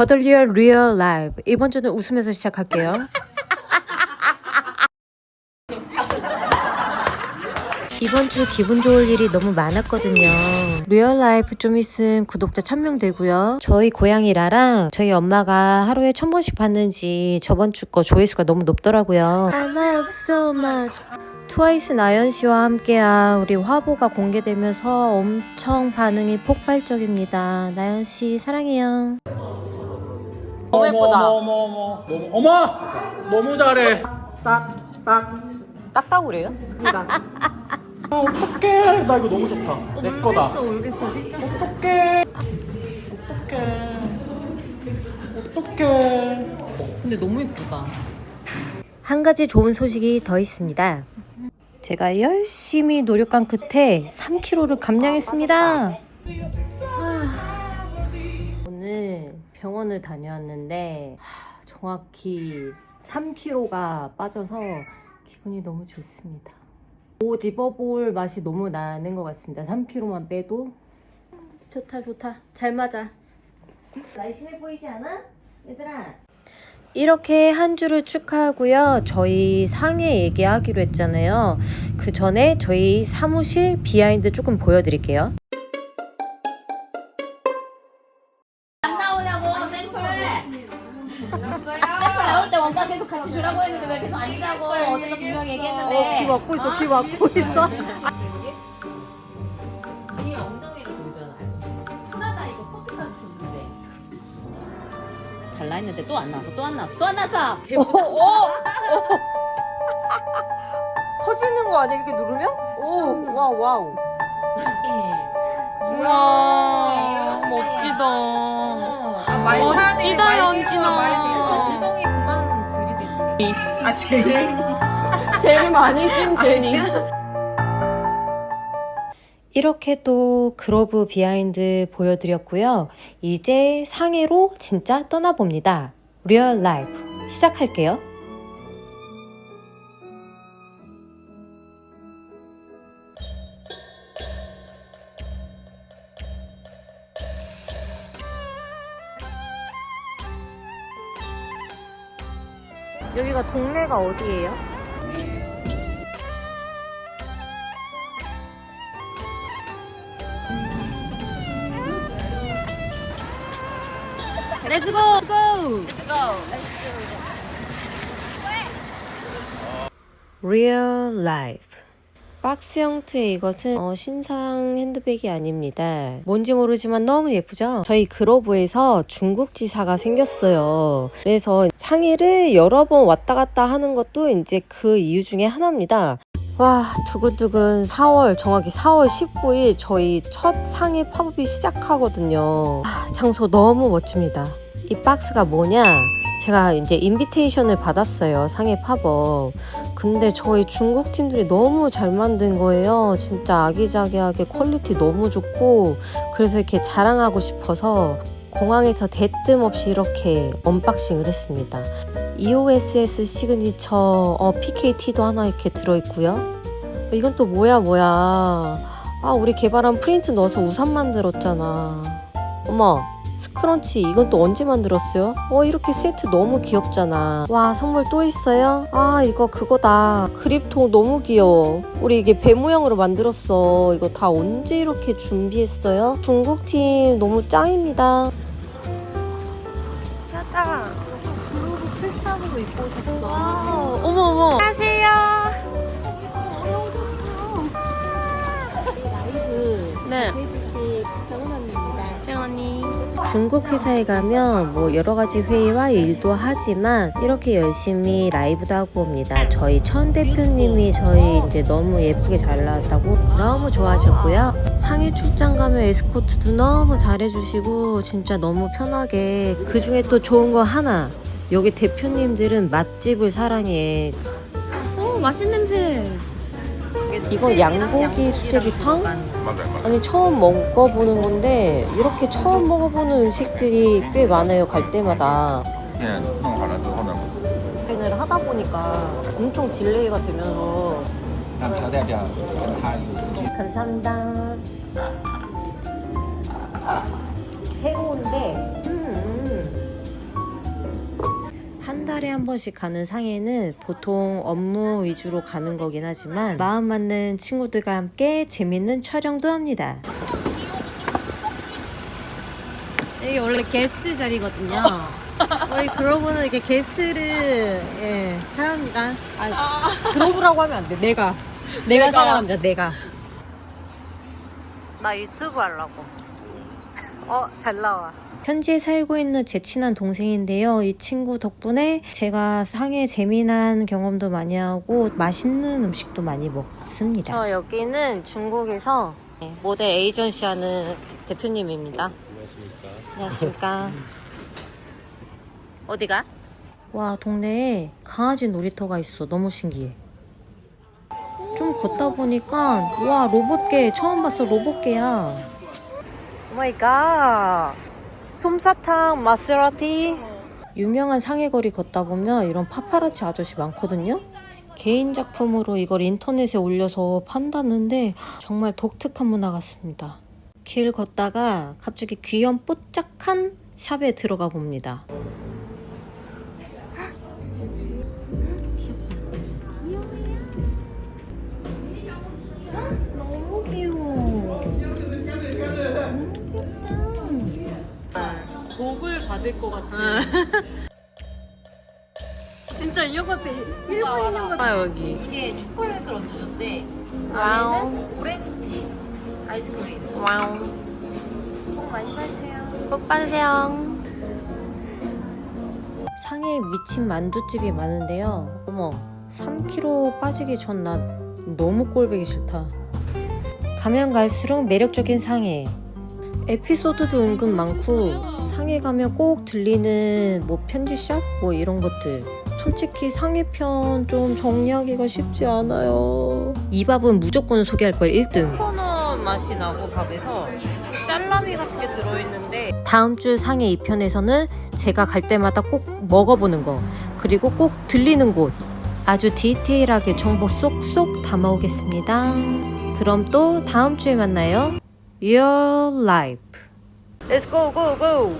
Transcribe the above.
버들리얼 리얼 라이브 이번 주는 웃으면서 시작할게요. 이번 주 기분 좋을 일이 너무 많았거든요. 리얼 라이프 좀 있음 구독자 1000명 되고요. 저희 고양이 라랑 저희 엄마가 하루에 1000번씩 봤는지 저번 주 거 조회수가 너무 높더라고요. I love so much. 트와이스 나연 씨와 함께한 우리 화보가 공개되면서 엄청 반응이 폭발적입니다. 나연 씨 사랑해요. 너무 예쁘다. 어머 어머 어머 너무 어머 너무 잘해. 딱딱 딱따구래요? 아 어떡해 나 이거 너무 좋다. 내 거다. 울겠어 진짜. 어떡해 어떡해 어떡해. 근데 너무 예쁘다. 한 가지 좋은 소식이 더 있습니다. 제가 열심히 노력한 끝에 3kg를 감량했습니다. 오늘 병원을 다녀왔는데 하, 정확히 3kg가 빠져서 기분이 너무 좋습니다. 옷 입어볼 맛이 너무 나는 것 같습니다. 3kg만 빼도 좋다 좋다 잘 맞아. 날씬해 보이지 않아? 얘들아. 이렇게 한 주를 축하하고요. 저희 상해 얘기하기로 했잖아요. 그 전에 저희 사무실 비하인드 조금 보여드릴게요. 같이 주라고 했는데 왜 계속 아니라고 어제도 분명히 얘기했는데 막고 있어, 귀 막고 있어. 뒤에 엉덩이를 보여줘야 알수 있어. 프라다 이거 줬는데 달라 했는데 또 안 나왔어 또 안 나왔어 또 안 나왔어 커지는 거 아니야 이렇게 누르면? 오, 와우 와우. 우와 멋지다. 아, 멋지다, 연진아. 엉덩이 그만. 아 제일. 제일 많이 진 제니. 이렇게 또 그로브 비하인드 보여드렸고요. 이제 상해로 진짜 떠나봅니다. 리얼 라이프 시작할게요. 여기가 동네가 어디예요? 렛츠고. Real Life 박스 형태의 이것은 어, 신상 핸드백이 아닙니다. 뭔지 모르지만 너무 예쁘죠? 저희 그로브에서 중국 지사가 생겼어요. 그래서 상해를 여러 번 왔다 갔다 하는 것도 이제 그 이유 중에 하나입니다. 와 두근두근 4월 정확히 4월 19일 저희 첫 상해 팝업이 시작하거든요. 아, 장소 너무 멋집니다. 이 박스가 뭐냐? 제가 이제 인비테이션을 받았어요. 상해 팝업. 근데 저희 중국 팀들이 너무 잘 만든 거예요. 진짜 아기자기하게 퀄리티 너무 좋고 그래서 이렇게 자랑하고 싶어서 공항에서 대뜸 없이 이렇게 언박싱을 했습니다. EOSS 시그니처 어, PKT도 하나 이렇게 들어있고요. 이건 또 뭐야 뭐야. 아 우리 개발한 프린트 넣어서 우산 만들었잖아. 어머 스크런치 이건 또 언제 만들었어요? 어 이렇게 세트 너무 귀엽잖아 와 선물 또 있어요? 아 이거 그거다 그립통 너무 귀여워 우리 이게 배 모양으로 만들었어 이거 다 언제 이렇게 준비했어요? 중국팀 너무 짱입니다 야다 그로브 필착으로 입고 오셨어 어머 어머 네. 중국 회사에 가면 뭐 여러 가지 회의와 일도 하지만 이렇게 열심히 라이브도 하고 옵니다. 저희 천 대표님이 저희 이제 너무 예쁘게 잘 나왔다고 너무 좋아하셨고요. 상해 출장 가면 에스코트도 너무 잘해주시고 진짜 너무 편하게 그 중에 또 좋은 거 하나 여기 대표님들은 맛집을 사랑해. 오 맛있는 냄새. 이거 양고기 수제비탕? 맞아요, 아니 처음 먹어보는 건데 이렇게 처음 먹어보는 음식들이 꽤 많아요 갈 때마다 片弄好了之后呢， 을 하다 보니까 엄청 딜레이가 되면서 让朴代表跟他有时间。 감사합니다 새로운데 음, 음. 달에 한 번씩 가는 상해는 보통 업무 위주로 가는 거긴 하지만 마음 맞는 친구들과 함께 재밌는 촬영도 합니다. 여기 원래 게스트 자리거든요. 우리 그러고는 이렇게 게스트를 예, 사랑합니다. 아, 그러브라고 하면 안 돼. 내가. 내가 사랑합니다. 내가. 나 유튜브 하려고. 어, 잘 나와. 현지에 살고 있는 제 친한 동생인데요. 이 친구 덕분에 제가 상해 재미난 경험도 많이 하고 맛있는 음식도 많이 먹습니다. 저 여기는 중국에서 모델 에이전시 하는 대표님입니다. 안녕하십니까. 어디가? 와, 동네에 강아지 놀이터가 있어. 너무 신기해. 좀 걷다 보니까 와 로봇개 처음 봤어 로봇개야 오마이갓 솜사탕 마세라티 유명한 상해거리 걷다 보면 이런 파파라치 아저씨 많거든요 개인 작품으로 이걸 인터넷에 올려서 판다는데 정말 독특한 문화 같습니다 길 걷다가 갑자기 귀염 뽀짝한 샵에 들어가 봅니다 너무 귀여워. 복을 받을 것 같아. 진짜 이런 것 같아. 일본 인형 같아. 아 여기. 이게 초콜릿을 얹어줬대. 와우. 오렌지 아이스크림. 와우. 꼭 많이 마세요. 꼭 빨세요. 상해 미친 만두집이 많은데요. 어머, 3kg 빠지기 전 나 너무 꼴보기 싫다. 가면 갈수록 매력적인 상해. 에피소드도 은근 많고 상해 가면 꼭 들리는 뭐 편지샵 뭐 이런 것들. 솔직히 상해편 좀 정리하기가 쉽지 않아요. 이 밥은 무조건 소개할 거예요. 1등. 코너 맛이 나고 밥에서 살라미 같은 게 들어있는데 다음 주 상해 2편에서는 제가 갈 때마다 꼭 먹어보는 거 그리고 꼭 들리는 곳 아주 디테일하게 정보 쏙쏙 담아오겠습니다. 그럼 또 다음 주에 만나요. Your life. Let's go go go.